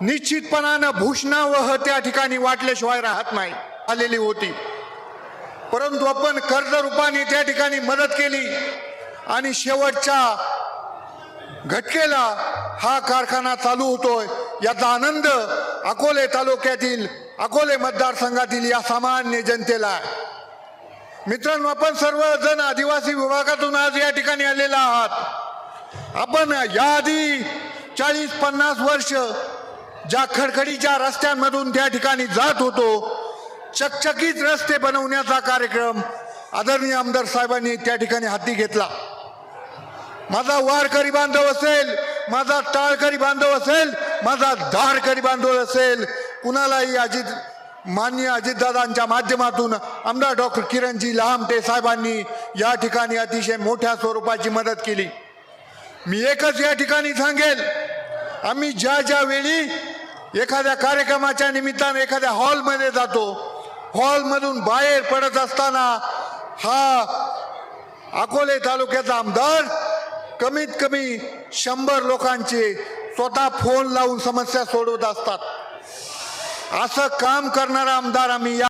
निश्चितपणानं भूषणावह त्या ठिकाणी वाटल्याशिवाय राहत नाही. आलेली होती. परंतु आपण कर्ज रूपाने त्या ठिकाणी मदत केली आणि शेवटच्या घटकेला हा कारखाना चालू होतोय. याचा आनंद अकोले तालुक्यातील अकोले मतदारसंघातील या सामान्य जनतेला आहे. मित्रांनो आपण सर्वजण आदिवासी विभागातून आज या ठिकाणी आलेला आहात. आपण याआधी चाळीस पन्नास वर्ष ज्या खडखडीच्या रस्त्यांमधून त्या ठिकाणी जात होतो चकचकीत रस्ते बनवण्याचा कार्यक्रम आदरणीय आमदार साहेबांनी त्या ठिकाणी हाती घेतला. माझा वारकरी बांधव असेल माझा टाळकरी बांधव असेल माझा धारकरी बांधव असेल कुणालाही अजित मान्य अजितदादांच्या माध्यमातून आमदार डॉक्टर किरणजी लहामटे साहेबांनी या ठिकाणी अतिशय मोठ्या स्वरूपाची मदत केली. मी एकच या ठिकाणी सांगेल आम्ही ज्या ज्या वेळी एखाद्या कार्यक्रमाच्या निमित्तानं एखाद्या हॉलमध्ये जातो. हॉलमधून बाहेर पडत असताना हा अकोले तालुक्याचा आमदार कमीत कमी शंभर लोकांचे स्वतः फोन लावून समस्या सोडवत असतात. असं काम करणारा आमदार आम्ही या